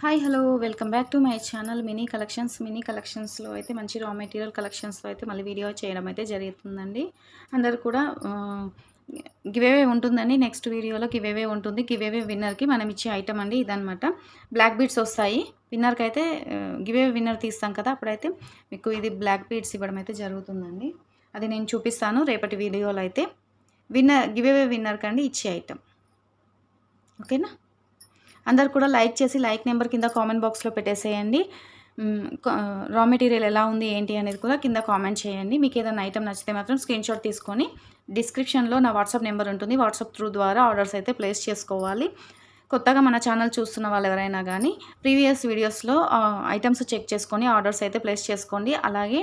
Hi hello. Welcome back to my channel mini collections. Mini కలెక్షన్స్లో అయితే మంచి raw material కలెక్షన్స్లో అయితే మళ్ళీ వీడియో చేయడం అయితే జరుగుతుందండి. అందరు కూడా గివేవే ఉంటుందండి. నెక్స్ట్ వీడియోలో గివేవే ఉంటుంది. గివేవే విన్నర్కి మనం ఇచ్చే ఐటమ్ అండి ఇదనమాట బ్లాక్ బీడ్స్ వస్తాయి. విన్నర్కి అయితే గివేవే విన్నర్ తీస్తాం కదా అప్పుడైతే మీకు ఇది బ్లాక్ బీడ్స్ ఇవ్వడం అయితే జరుగుతుందండి. అది నేను చూపిస్తాను రేపటి వీడియోలో అయితే. విన్నర్ గివేవే విన్నర్కి అండి ఇచ్చే ఐటమ్ ఓకేనా? అందరు కూడా లైక్ చేసి లైక్ నెంబర్ కింద కామెంట్ బాక్స్లో పెట్టేసేయండి. రా మెటీరియల్ ఎలా ఉంది ఏంటి అనేది కూడా కింద కామెంట్ చేయండి. మీకు ఏదైనా ఐటమ్ నచ్చితే మాత్రం స్క్రీన్ షాట్ తీసుకొని డిస్క్రిప్షన్లో నా వాట్సాప్ నెంబర్ ఉంటుంది. వాట్సాప్ త్రూ ద్వారా ఆర్డర్స్ అయితే ప్లేస్ చేసుకోవాలి. కొత్తగా మన ఛానల్ చూస్తున్న వాళ్ళు ఎవరైనా కానీ ప్రీవియస్ వీడియోస్లో ఐటమ్స్ చెక్ చేసుకొని ఆర్డర్స్ అయితే ప్లేస్ చేసుకోండి. అలాగే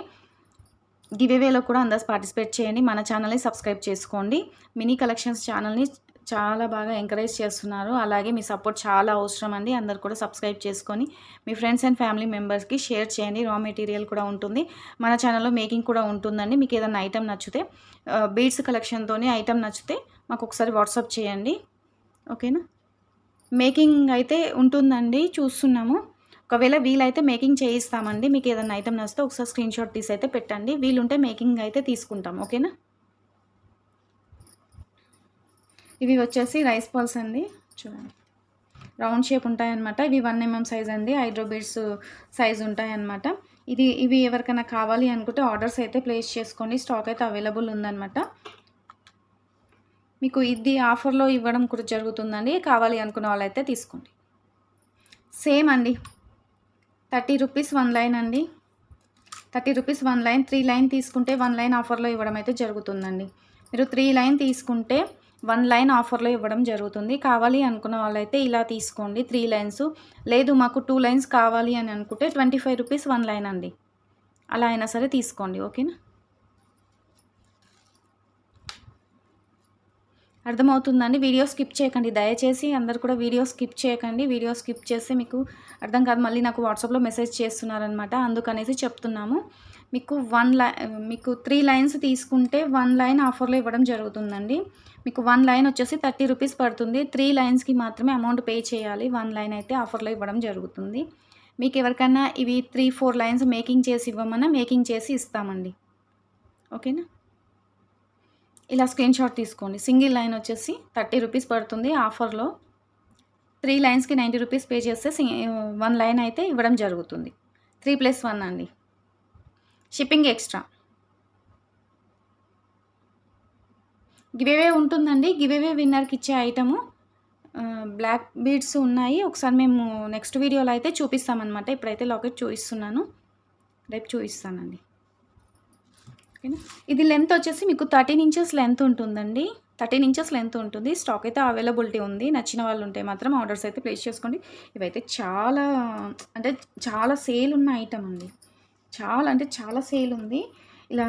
గివేవేలో కూడా అందరు పార్టిసిపేట్ చేయండి. మన ఛానల్ని సబ్స్క్రైబ్ చేసుకోండి. మినీ కలెక్షన్స్ ఛానల్ని చాలా బాగా ఎంకరేజ్ చేస్తున్నారు. అలాగే మీ సపోర్ట్ చాలా అవసరం అండి అందరు కూడా సబ్స్క్రైబ్ చేసుకొని మీ ఫ్రెండ్స్ అండ్ ఫ్యామిలీ మెంబర్స్కి షేర్ చేయండి. రా మెటీరియల్ కూడా ఉంటుంది. మన ఛానల్లో మేకింగ్ కూడా ఉంటుందండి. మీకు ఏదైనా ఐటమ్ నచ్చితే బీడ్స్ కలెక్షన్తో ఐటమ్ నచ్చితే మాకు ఒకసారి వాట్సాప్ చేయండి. ఓకేనా? మేకింగ్ అయితే ఉంటుందండి. చూస్తున్నాము. ఒకవేళ వీలైతే మేకింగ్ చేయిస్తామండి. మీకు ఏదైనా ఐటమ్ నచ్చితే ఒకసారి స్క్రీన్ షాట్ తీసి అయితే పెట్టండి. వీలుంటే మేకింగ్ అయితే తీసుకుంటాం. ఓకేనా? ఇవి వచ్చేసి రైస్ బాల్స్ అండి. చూడండి. రౌండ్ షేప్ ఉంటాయన్నమాట. ఇవి వన్ mm ఎంఎం సైజ్ అండి. హైడ్రోబీడ్స్ సైజ్ ఉంటాయన్నమాట. ఇది ఇవి ఎవరికైనా కావాలి అనుకుంటే ఆర్డర్స్ అయితే ప్లేస్ చేసుకోండి. స్టాక్ అయితే అవైలబుల్ ఉందన్నమాట. మీకు ఇది ఆఫర్లో ఇవ్వడం కూడా జరుగుతుందండి. కావాలి అనుకున్న వాళ్ళైతే తీసుకోండి. సేమ్ అండి. థర్టీ రూపీస్ వన్ లైన్ అండి. Thirty rupees one line. Three line తీసుకుంటే వన్ లైన్ ఆఫర్లో ఇవ్వడం అయితే జరుగుతుందండి. మీరు త్రీ లైన్ తీసుకుంటే వన్ లైన్ ఆఫర్లో ఇవ్వడం జరుగుతుంది. కావాలి అనుకున్న వాళ్ళైతే ఇలా తీసుకోండి. Three lines. లేదు మాకు టూ లైన్స్ కావాలి అని అనుకుంటే twenty five rupees one line అండి. అలా అయినా సరే తీసుకోండి. ఓకేనా? అర్థమవుతుందండి? వీడియో స్కిప్ చేయకండి. దయచేసి అందరు కూడా వీడియో స్కిప్ చేయకండి. వీడియో స్కిప్ చేస్తే మీకు అర్థం కాదు. మళ్ళీ నాకు వాట్సాప్లో మెసేజ్ చేస్తున్నారనమాట అందుకనేసి చెప్తున్నాము. మీకు వన్ లై మీకు త్రీ లైన్స్ తీసుకుంటే వన్ లైన్ ఆఫర్లో ఇవ్వడం జరుగుతుందండి. మీకు వన్ లైన్ వచ్చేసి థర్టీ రూపీస్ పడుతుంది. త్రీ లైన్స్కి మాత్రమే అమౌంట్ పే చేయాలి. వన్ లైన్ అయితే ఆఫర్లో ఇవ్వడం జరుగుతుంది. మీకు ఎవరికైనా ఇవి త్రీ ఫోర్ లైన్స్ మేకింగ్ చేసి ఇవ్వమన్నా మేకింగ్ చేసి ఇస్తామండి. ఓకేనా ఇలా స్క్రీన్ షాట్ తీసుకోండి. సింగిల్ లైన్ వచ్చేసి థర్టీ రూపీస్ పడుతుంది ఆఫర్లో త్రీ లైన్స్కి నైంటీ రూపీస్ పే చేస్తే వన్ లైన్ అయితే ఇవ్వడం జరుగుతుంది. త్రీ ప్లస్ వన్ అండి. Shipping extra. గివేవే ఉంటుందండి. గివేవే విన్నర్కి ఇచ్చే ఐటము. బ్లాక్ బీడ్స్ ఉన్నాయి. ఒకసారి మేము నెక్స్ట్ వీడియోలో అయితే చూపిస్తామన్నమాట. ఇప్పుడైతే లాకెట్ చూపిస్తున్నాను. రేపు చూపిస్తానండి. ఓకేనా? ఇది లెంత్ వచ్చేసి మీకు థర్టీన్ ఇంచెస్ లెంత్ ఉంటుందండి. థర్టీన్ ఇంచెస్ లెంత్ ఉంటుంది. స్టాక్ అయితే అవైలబిలిటీ ఉంది. నచ్చిన వాళ్ళు ఉంటే మాత్రం ఆర్డర్స్ అయితే ప్లేస్ చేసుకోండి. ఇవైతే చాలా అంటే చాలా సేల్ ఉన్న ఐటమ్ అండి. చాలా అంటే చాలా సేల్ ఉంది ఇలా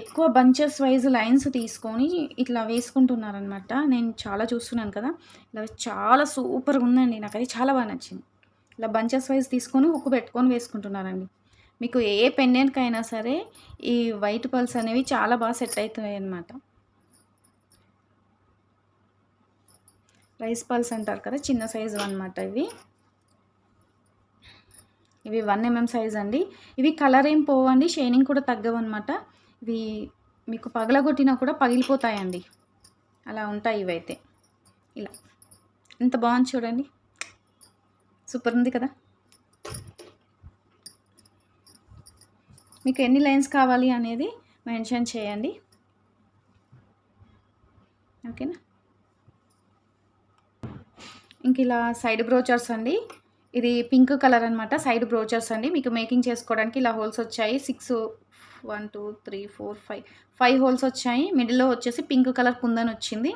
ఎక్కువ బంచెస్ వైజ్ లైన్స్ తీసుకొని ఇట్లా వేసుకుంటున్నారనమాట నేను చాలా చూస్తున్నాను కదా. ఇలా చాలా సూపర్గా ఉందండి నాకు అది చాలా బాగా నచ్చింది. ఇలా బంచెస్ వైజ్ తీసుకొని ఉక్కు పెట్టుకొని వేసుకుంటున్నారండి. మీకు ఏ పెండెంట్కి అయినా సరే ఈ వైట్ పల్స్ అనేవి చాలా బాగా సెట్ అవుతాయి అన్నమాట రైస్ పల్స్ అంటారు కదా చిన్న సైజు అనమాట ఇవి. ఇవి వన్ ఎంఎం సైజ్ అండి. ఇవి కలర్ ఏం పోవండి షైనింగ్ కూడా తగ్గవన్నమాట. ఇవి మీకు పగలగొట్టినా కూడా పగిలిపోతాయండి. అలా ఉంటాయి ఇవైతే. ఇలా. ఎంత బాగుంది చూడండి. సూపర్ ఉంది కదా. మీకు ఎన్ని లైన్స్ కావాలి అనేది మెన్షన్ చేయండి. ఓకేనా? ఇంక ఇలా సైడ్ బ్రోచర్స్ అండి. ఇది పింక్ కలర్ అనమాట సైడ్ బ్రోచర్స్ అండి. మీకు మేకింగ్ చేసుకోవడానికి ఇలా హోల్స్ వచ్చాయి. Six one two three four five five holes వచ్చాయి. మిడిల్లో వచ్చేసి పింక్ కలర్ కుందని వచ్చింది.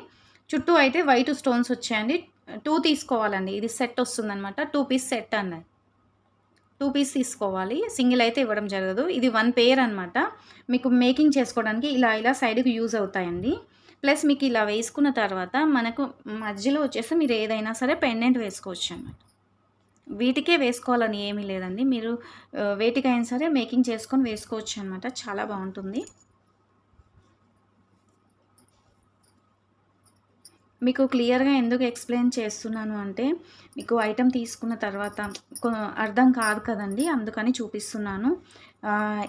చుట్టూ అయితే వైట్ స్టోన్స్ వచ్చాయండి. టూ తీసుకోవాలండి. ఇది సెట్ వస్తుందన్నమాట. టూ పీస్ సెట్ అన్నది టూ పీస్ తీసుకోవాలి. సింగిల్ అయితే ఇవ్వడం జరగదు. ఇది వన్ పేర్ అనమాట మీకు మేకింగ్ చేసుకోవడానికి ఇలా ఇలా సైడ్కి యూజ్ అవుతాయండి. ప్లస్ మీకు ఇలా వేసుకున్న తర్వాత మనకు మధ్యలో వచ్చేసి మీరు ఏదైనా సరే పెండెంట్ వేసుకోవచ్చు అన్నమాట. వీటికే వేసుకోవాలని ఏమీ లేదండి. మీరు వేటికైనా సరే మేకింగ్ చేసుకొని వేసుకోవచ్చు అనమాట చాలా బాగుంటుంది. మీకు క్లియర్గా ఎందుకు ఎక్స్ప్లెయిన్ చేస్తున్నాను అంటే మీకు ఐటెం తీసుకున్న తర్వాత కొ- అర్థం కాదు కదండి. అందుకని చూపిస్తున్నాను.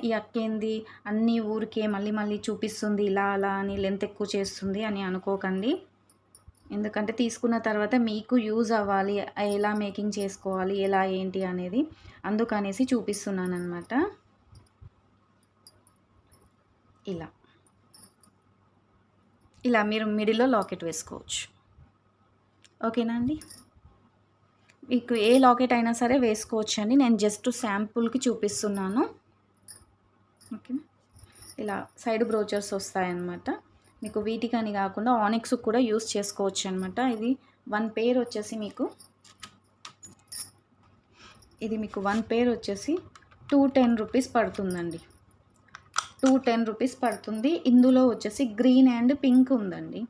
ఈ అక్కేంది అన్ని ఊరికే మళ్ళీ మళ్ళీ చూపిస్తుంది ఇలా అలా అని లెంత్ ఎక్కువ చేస్తుంది అని అనుకోకండి. ఎందుకంటే తీసుకున్న తర్వాత మీకు యూజ్ అవ్వాలి ఎలా మేకింగ్ చేసుకోవాలి ఎలా ఏంటి అనేది అందుకనేసి చూపిస్తున్నాను అనమాట ఇలా. ఇలా మీరు మిడిల్లో లాకెట్ వేసుకోవచ్చు. ఓకేనా అండి? మీకు ఏ లాకెట్ అయినా సరే వేసుకోవచ్చు అండి నేను జస్ట్ శాంపుల్కి చూపిస్తున్నాను. ఓకేనా? ఇలా సైడ్ బ్రోచర్స్ వస్తాయన్నమాట. మీకు వీటికని కాకుండా ఆనిక్స్ కూడా యూస్ చేసుకోవచ్చు అనమాట ఇది వన్ పేర్ వచ్చేసి మీకు ఇది మీకు వన్ పేర్ వచ్చేసి టూ టెన్ రూపీస్ పడుతుందండి. టూ టెన్ రూపీస్ పడుతుంది. ఇందులో వచ్చేసి గ్రీన్ అండ్ పింక్ ఉందండి.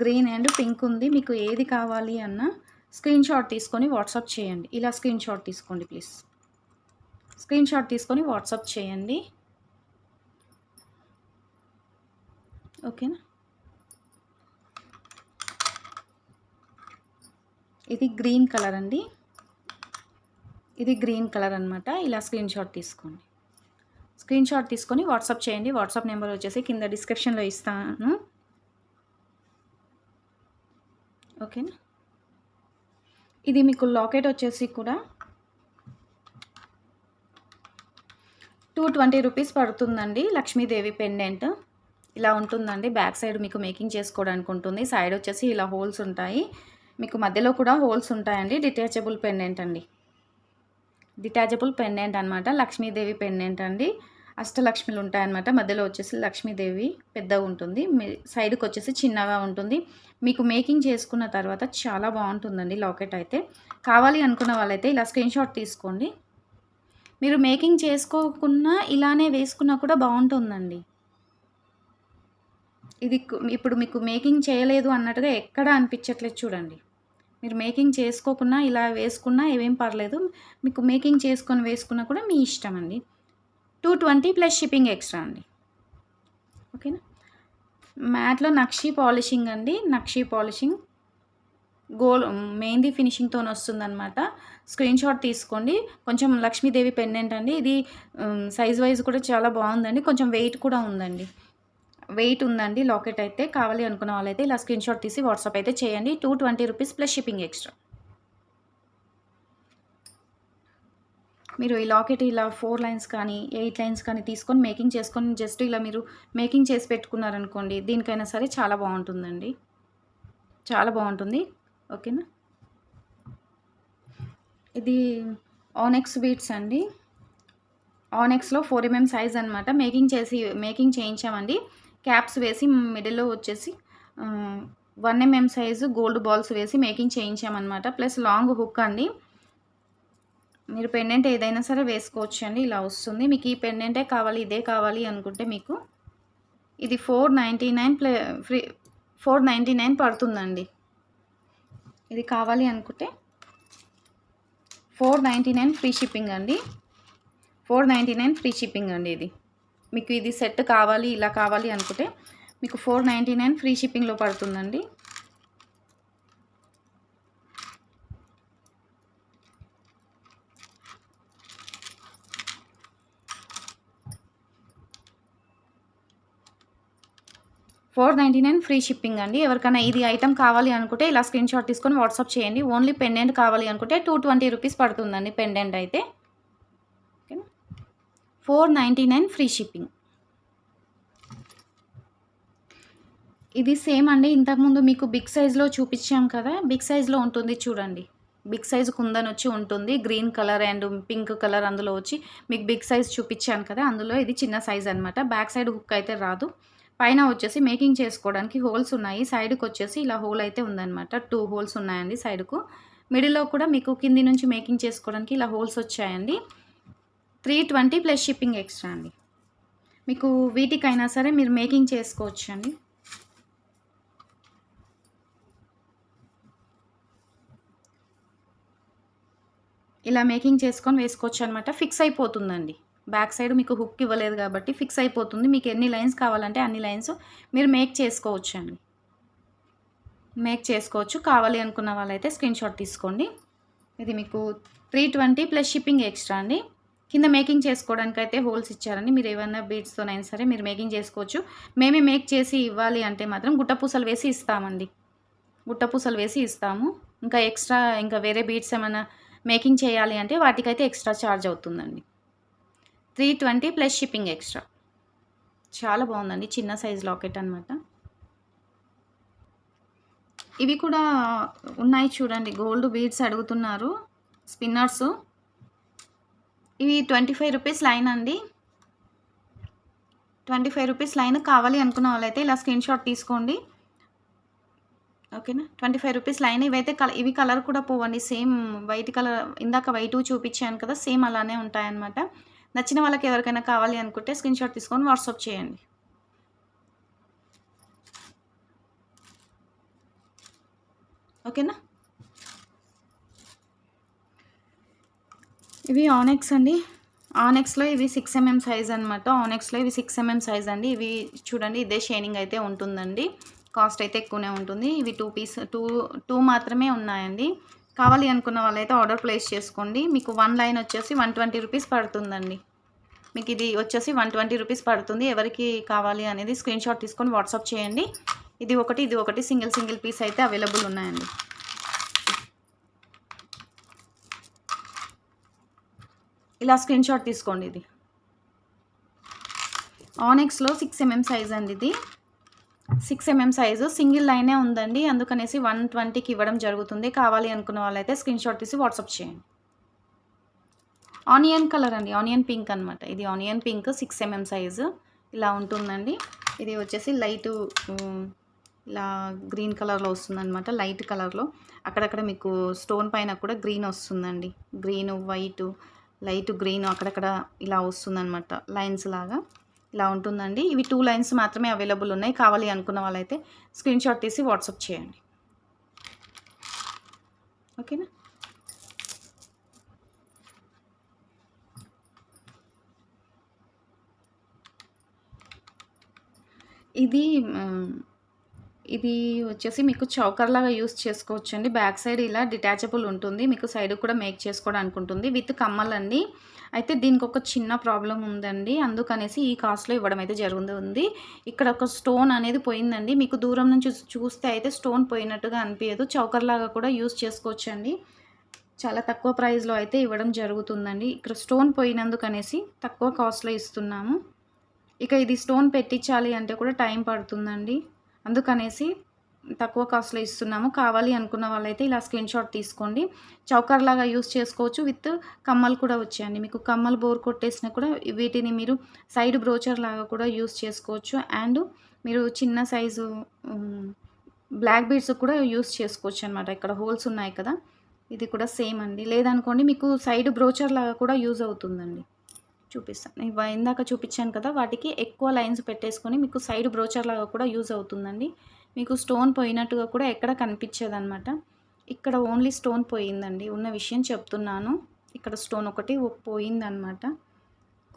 గ్రీన్ అండ్ పింక్ ఉంది. మీకు ఏది కావాలి అన్న స్క్రీన్ షాట్ తీసుకొని వాట్సాప్ చేయండి. ఇలా స్క్రీన్ షాట్ తీసుకోండి ప్లీజ్ స్క్రీన్ షాట్ తీసుకొని వాట్సాప్ చేయండి. ఓకేనా? ఇది గ్రీన్ కలర్ అండి. ఇది గ్రీన్ కలర్ అనమాట ఇలా స్క్రీన్ షాట్ తీసుకోండి. స్క్రీన్ షాట్ తీసుకొని వాట్సాప్ చేయండి. వాట్సాప్ నెంబర్ వచ్చేసి కింద డిస్క్రిప్షన్లో ఇస్తాను. ఓకేనా? ఇది మీకు లాకెట్ వచ్చేసి కూడా టూ ట్వంటీ రూపీస్ పడుతుందండి లక్ష్మీదేవి పెండెంట్. ఇలా ఉంటుందండి. బ్యాక్ సైడ్ మీకు మేకింగ్ చేసుకోవడానికి ఉంటుంది. సైడ్ వచ్చేసి ఇలా హోల్స్ ఉంటాయి. మీకు మధ్యలో కూడా హోల్స్ ఉంటాయండి. డిటాచబుల్ పెండెంట్ అండి. డిటాచబుల్ పెండెంట్ అనమాట లక్ష్మీదేవి పెండెంట్ అండి. అష్టలక్ష్మిలు ఉంటాయన్నమాట. మధ్యలో వచ్చేసి లక్ష్మీదేవి పెద్దగా ఉంటుంది. మీ- సైడ్కి వచ్చేసి చిన్నగా ఉంటుంది. మీకు మేకింగ్ చేసుకున్న తర్వాత చాలా బాగుంటుందండి లాకెట్ అయితే. కావాలి అనుకున్న వాళ్ళైతే ఇలా స్క్రీన్ షాట్ తీసుకోండి. మీరు మేకింగ్ చేసుకోకున్నా ఇలానే వేసుకున్నా కూడా బాగుంటుందండి. ఇది ఇప్పుడు మీకు మేకింగ్ చేయలేదు అన్నట్టుగా ఎక్కడ అనిపించట్లేదు చూడండి. మీరు మేకింగ్ చేసుకోకున్నా ఇలా వేసుకున్నా ఏమేం పర్లేదు. మీకు మేకింగ్ చేసుకొని వేసుకున్నా కూడా మీ ఇష్టం అండి. Two twenty plus shipping extra అండి. ఓకేనా? మ్యాట్లో నక్షీ పాలిషింగ్ అండి. నక్షీ పాలిషింగ్ గోల్ మెహందీ ఫినిషింగ్తో వస్తుందన్నమాట. స్క్రీన్ షాట్ తీసుకోండి. కొంచెం లక్ష్మీదేవి పెండెంట్ అండి. ఇది సైజ్ వైజ్ కూడా చాలా బాగుందండి. కొంచెం వెయిట్ కూడా ఉందండి. వెయిట్ ఉందండి లాకెట్ అయితే కావాలి అనుకున్న వాళ్ళైతే ఇలా స్క్రీన్ షాట్ తీసి వాట్సాప్ అయితే చేయండి. Two twenty rupees plus shipping extra. మీరు ఈ లాకెట్ ఇలా ఫోర్ లైన్స్ కానీ ఎయిట్ లైన్స్ కానీ తీసుకొని మేకింగ్ చేసుకొని జస్ట్ ఇలా మీరు మేకింగ్ చేసి పెట్టుకున్నారనుకోండి దీనికైనా సరే చాలా బాగుంటుందండి. చాలా బాగుంటుంది. ఓకేనా? ఇది ఆనెక్స్ బీట్స్ అండి. ఆనెక్స్లో ఫోర్ ఎంఎం సైజ్ అనమాట మేకింగ్ చేసి మేకింగ్ చేయించామండి. క్యాప్స్ వేసి మిడిల్లో వచ్చేసి one MM size gold balls వేసి మేకింగ్ చేయించామన్నమాట. ప్లస్ లాంగ్ హుక్ అండి. మీరు పెండెంట్ ఏదైనా సరే వేసుకోవచ్చు అండి ఇలా వస్తుంది. మీకు ఈ పెండెంటే కావాలి ఇదే కావాలి అనుకుంటే మీకు ఇది four ninety nine play free four ninety nine పడుతుందండి. ఇది కావాలి అనుకుంటే four ninety nine free shipping అండి. Four ninety nine free shipping అండి ఇది. మీకు ఇది సెట్ కావాలి ఇలా కావాలి అనుకుంటే మీకు ఫోర్ నైంటీ నైన్ ఫ్రీ షిప్పింగ్లో పడుతుందండి. Four ninety nine free shipping అండి. ఎవరికైనా ఇది ఐటమ్ కావాలి అనుకుంటే ఇలా స్క్రీన్ షాట్ తీసుకొని వాట్సాప్ చేయండి. ఓన్లీ పెండెంట్ కావాలి అనుకుంటే టూ ట్వంటీ రూపీస్ పడుతుందండి పెండెంట్ అయితే. Four ninety nine free shipping. ఇది సేమ్ అండి. ఇంతకుముందు మీకు బిగ్ సైజ్లో చూపించాం కదా బిగ్ సైజ్లో ఉంటుంది చూడండి. బిగ్ సైజ్ కుందన్ వచ్చి ఉంటుంది green colour and pink colour అందులో వచ్చి మీకు బిగ్ సైజ్ చూపించాను కదా అందులో ఇది చిన్న సైజ్ అనమాట బ్యాక్ సైడ్ హుక్ అయితే రాదు. పైన వచ్చేసి మేకింగ్ చేసుకోవడానికి హోల్స్ ఉన్నాయి. సైడ్కి వచ్చేసి ఇలా హోల్ అయితే ఉందన్నమాట. టూ హోల్స్ ఉన్నాయండి సైడ్కు. మిడిల్లో కూడా మీకు కింది నుంచి మేకింగ్ చేసుకోవడానికి ఇలా హోల్స్ వచ్చాయండి. Three twenty plus shipping extra అండి. మీకు వీటికైనా సరే మీరు మేకింగ్ చేసుకోవచ్చు అండి ఇలా మేకింగ్ చేసుకొని వేసుకోవచ్చు అనమాట ఫిక్స్ అయిపోతుందండి. బ్యాక్ సైడ్ మీకు హుక్ ఇవ్వలేదు కాబట్టి ఫిక్స్ అయిపోతుంది. మీకు ఎన్ని లైన్స్ కావాలంటే అన్ని లైన్స్ మీరు మేక్ చేసుకోవచ్చు అండి మేక్ చేసుకోవచ్చు. కావాలి అనుకున్న వాళ్ళైతే స్క్రీన్ షాట్ తీసుకోండి. ఇది మీకు three twenty plus shipping extra అండి. కింద మేకింగ్ చేసుకోవడానికి అయితే హోల్స్ ఇచ్చారండి. మీరు ఏమైనా బీడ్స్తోనైనా సరే మీరు మేకింగ్ చేసుకోవచ్చు. మేమే మేక్ చేసి ఇవ్వాలి అంటే మాత్రం గుట్టపూసలు వేసి ఇస్తామండి. గుట్టపూసలు వేసి ఇస్తాము. ఇంకా ఎక్స్ట్రా ఇంకా వేరే బీడ్స్ ఏమైనా మేకింగ్ చేయాలి అంటే వాటికైతే ఎక్స్ట్రా ఛార్జ్ అవుతుందండి. Three twenty plus shipping extra. చాలా బాగుందండి. చిన్న సైజ్ లాకెట్ అనమాట ఇవి కూడా ఉన్నాయి చూడండి. గోల్డ్ బీడ్స్ అడుగుతున్నారు. స్పిన్నర్స్. ఇవి ట్వంటీ ఫైవ్ రూపీస్ లైన్ అండి. ట్వంటీ ఫైవ్ రూపీస్ లైన్ కావాలి అనుకున్న వాళ్ళైతే ఇలా స్క్రీన్ షాట్ తీసుకోండి. ఓకేనా? ట్వంటీ ఫైవ్ రూపీస్ లైన్ ఇవైతే కల ఇవి కలర్ కూడా పోవండి. సేమ్ వైట్ కలర్ ఇందాక వైట్ చూపించాను కదా సేమ్ అలానే ఉంటాయన్నమాట. నచ్చిన వాళ్ళకి ఎవరికైనా కావాలి అనుకుంటే స్క్రీన్ షాట్ తీసుకొని వాట్సాప్ చేయండి. ఓకేనా? ఇవి ఆనెక్స్ అండి. ఆనెక్స్లో ఇవి సిక్స్ ఎంఎం సైజ్ అనమాట ఆనెక్స్లో ఇవి సిక్స్ ఎంఎం సైజ్ అండి. ఇవి చూడండి ఇదే షైనింగ్ అయితే ఉంటుందండి. కాస్ట్ అయితే ఎక్కువనే ఉంటుంది. ఇవి టూ పీస్ టూ టూ మాత్రమే ఉన్నాయండి. కావాలి అనుకున్న వాళ్ళైతే ఆర్డర్ ప్లేస్ చేసుకోండి. మీకు వన్ లైన్ వచ్చేసి వన్ ట్వంటీ రూపీస్ పడుతుందండి. మీకు ఇది వచ్చేసి వన్ ట్వంటీ రూపీస్ పడుతుంది. ఎవరికి కావాలి అనేది స్క్రీన్ షాట్ తీసుకొని వాట్సాప్ చేయండి. ఇది ఒకటి ఇది ఒకటి సింగిల్ సింగిల్ పీస్ అయితే అవైలబుల్ ఉన్నాయండి. ఇలా స్క్రీన్ షాట్ తీసుకోండి ఇది. ఆనెక్స్లో సిక్స్ ఎంఎం సైజ్ అండి ఇది. సిక్స్ ఎంఎం సైజు సింగిల్ లైనే ఉందండి. అందుకనేసి వన్ ట్వంటీకి ఇవ్వడం జరుగుతుంది. కావాలి అనుకున్న వాళ్ళైతే స్క్రీన్ షాట్ తీసి వాట్సాప్ చేయండి. ఆనియన్ కలర్ అండి. ఆనియన్ పింక్ అనమాట ఇది onion pink six MM size ఇలా ఉంటుందండి. ఇది వచ్చేసి లైట్ ఇలా గ్రీన్ కలర్లో వస్తుందన్నమాట. లైట్ కలర్లో అక్కడక్కడ మీకు స్టోన్ పైన కూడా గ్రీన్ వస్తుందండి. గ్రీన్ వైట్ లైట్ గ్రీన్ అక్కడక్కడ ఇలా వస్తుందన్నమాట లైన్స్ లాగా. ఇలా ఉంటుందండి. ఇవి టూ లైన్స్ మాత్రమే అవైలబుల్ ఉన్నాయి. కావాలి అనుకున్న వాళ్ళైతే స్క్రీన్ షాట్ తీసి వాట్సాప్ చేయండి. ఓకేనా? ఇది ఇది వచ్చేసి మీకు చౌకర్ లాగా యూస్ చేసుకోవచ్చు అండి బ్యాక్ సైడ్ ఇలా డిటాచబుల్ ఉంటుంది. మీకు సైడ్ కూడా మేక్ చేసుకోవడానికి ఉంటుంది విత్ కమ్మలండి. అయితే దీనికి ఒక చిన్న ప్రాబ్లం ఉందండి. అందుకనేసి ఈ కాస్ట్లో ఇవ్వడం అయితే జరుగుతుంది ఇక్కడ ఒక స్టోన్ అనేది పోయిందండి. మీకు దూరం నుంచి చూస్తే అయితే స్టోన్ పోయినట్టుగా అనిపించదు చౌకర్ లాగా కూడా యూస్ చేసుకోవచ్చు అండి చాలా తక్కువ ప్రైస్లో అయితే ఇవ్వడం జరుగుతుందండి. ఇక్కడ స్టోన్ పోయినందుకనేసి తక్కువ కాస్ట్లో ఇస్తున్నాము. ఇక ఇది స్టోన్ పెట్టించాలి అంటే కూడా టైం పడుతుందండి. అందుకనేసి తక్కువ కాస్ట్లో ఇస్తున్నాము. కావాలి అనుకున్న వాళ్ళైతే ఇలా స్క్రీన్ షాట్ తీసుకోండి. చౌకర్ లాగా యూస్ చేసుకోవచ్చు విత్ కమ్మలు కూడా వచ్చాయండి. మీకు కమ్మలు బోర్ కొట్టేసినా కూడా వీటిని మీరు సైడ్ బ్రోచర్ లాగా కూడా యూస్ చేసుకోవచ్చు. అండ్ మీరు చిన్న సైజు బ్లాక్ బీడ్స్ కూడా యూస్ చేసుకోవచ్చు అనమాట ఇక్కడ హోల్స్ ఉన్నాయి కదా. ఇది కూడా సేమ్ అండి. లేదనుకోండి మీకు సైడ్ బ్రోచర్ లాగా కూడా యూజ్ అవుతుందండి. చూపిస్తాను. ఇందాక చూపించాను కదా వాటికి ఎక్కువ లైన్స్ పెట్టేసుకొని మీకు సైడ్ బ్రోచర్ లాగా కూడా యూజ్ అవుతుందండి. మీకు స్టోన్ పోయినట్టుగా కూడా ఎక్కడ కనిపించేదనమాట ఇక్కడ ఓన్లీ స్టోన్ పోయిందండి. ఉన్న విషయం చెప్తున్నాను. ఇక్కడ స్టోన్ ఒకటి పోయిందనమాట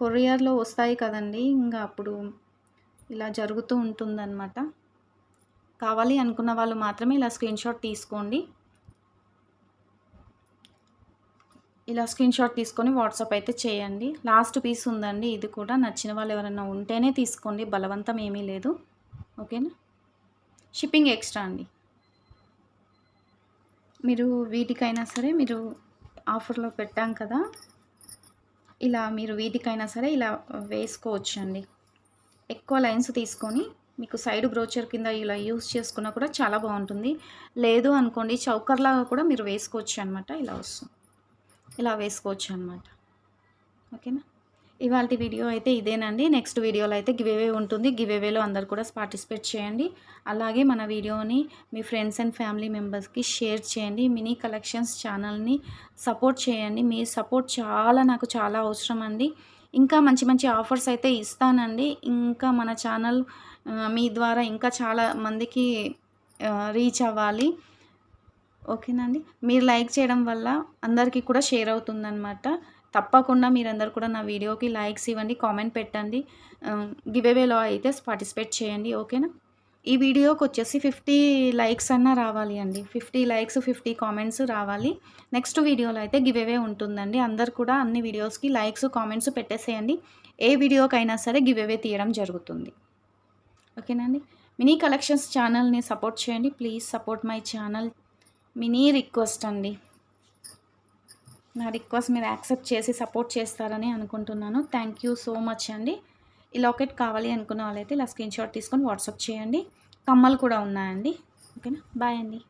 కొరియర్లో వస్తాయి కదండి ఇంకా అప్పుడు ఇలా జరుగుతూ ఉంటుందన్నమాట. కావాలి అనుకున్న వాళ్ళు మాత్రమే ఇలా స్క్రీన్షాట్ తీసుకోండి. ఇలా స్క్రీన్ షాట్ తీసుకొని వాట్సాప్ అయితే చేయండి. లాస్ట్ పీస్ ఉందండి. ఇది కూడా నచ్చిన వాళ్ళు ఎవరైనా ఉంటేనే తీసుకోండి. బలవంతం ఏమీ లేదు. ఓకేనా? షిప్పింగ్ ఎక్స్ట్రా అండి. మీరు వీటికైనా సరే మీరు ఆఫర్లో పెట్టాం కదా. ఇలా మీరు వీటికైనా సరే ఇలా వేసుకోవచ్చండి. ఎక్కువ లైన్స్ తీసుకొని మీకు సైడ్ బ్రోచర్ కింద ఇలా యూస్ చేసుకున్నా కూడా చాలా బాగుంటుంది. లేదు అనుకోండి చౌకర్లాగా కూడా మీరు వేసుకోవచ్చు అనమాట ఇలా వస్తుంది. ఇలా వేసుకోవచ్చు అనమాట ఓకేనా? ఇవాళ వీడియో అయితే ఇదేనండి. నెక్స్ట్ వీడియోలో అయితే గివేవే ఉంటుంది. గివేవేలో అందరు కూడా పార్టిసిపేట్ చేయండి. అలాగే మన వీడియోని మీ ఫ్రెండ్స్ అండ్ ఫ్యామిలీ మెంబర్స్కి షేర్ చేయండి. మినీ కలెక్షన్స్ ఛానల్ని సపోర్ట్ చేయండి. మీ సపోర్ట్ చాలా నాకు చాలా అవసరం అండి ఇంకా మంచి మంచి ఆఫర్స్ అయితే ఇస్తానండి. ఇంకా మన ఛానల్ మీ ద్వారా ఇంకా చాలా మందికి రీచ్ అవ్వాలి. ఓకేనండి. మీరు లైక్ చేయడం వల్ల అందరికీ కూడా షేర్ అవుతుందన్నమాట. తప్పకుండా మీరందరూ కూడా నా వీడియోకి లైక్స్ ఇవ్వండి కామెంట్ పెట్టండి. గివేవేలో అయితే పార్టిసిపేట్ చేయండి ఓకేనా? ఈ వీడియోకి వచ్చేసి ఫిఫ్టీ లైక్స్ అన్నా రావాలి అండి. ఫిఫ్టీ లైక్స్ ఫిఫ్టీ కామెంట్స్ రావాలి. నెక్స్ట్ వీడియోలో అయితే గివేవే ఉంటుందండి. అందరు కూడా అన్ని వీడియోస్కి లైక్స్ కామెంట్స్ పెట్టేసేయండి. ఏ వీడియోకైనా సరే గివేవే తీయడం జరుగుతుంది. ఓకేనండి. మినీ కలెక్షన్స్ ఛానల్ని సపోర్ట్ చేయండి. Please support my channel. Mini request అండి. నా రిక్వెస్ట్ మీరు యాక్సెప్ట్ చేసి సపోర్ట్ చేస్తారని అనుకుంటున్నాను. థ్యాంక్ యూ సో మచ్ అండి. ఈ లాకెట్ కావాలి అనుకున్న వాళ్ళైతే ఇలా స్క్రీన్ షాట్ తీసుకొని వాట్సాప్ చేయండి. కమ్మలు కూడా ఉన్నాయండి. ఓకేనా? బాయ్ అండి.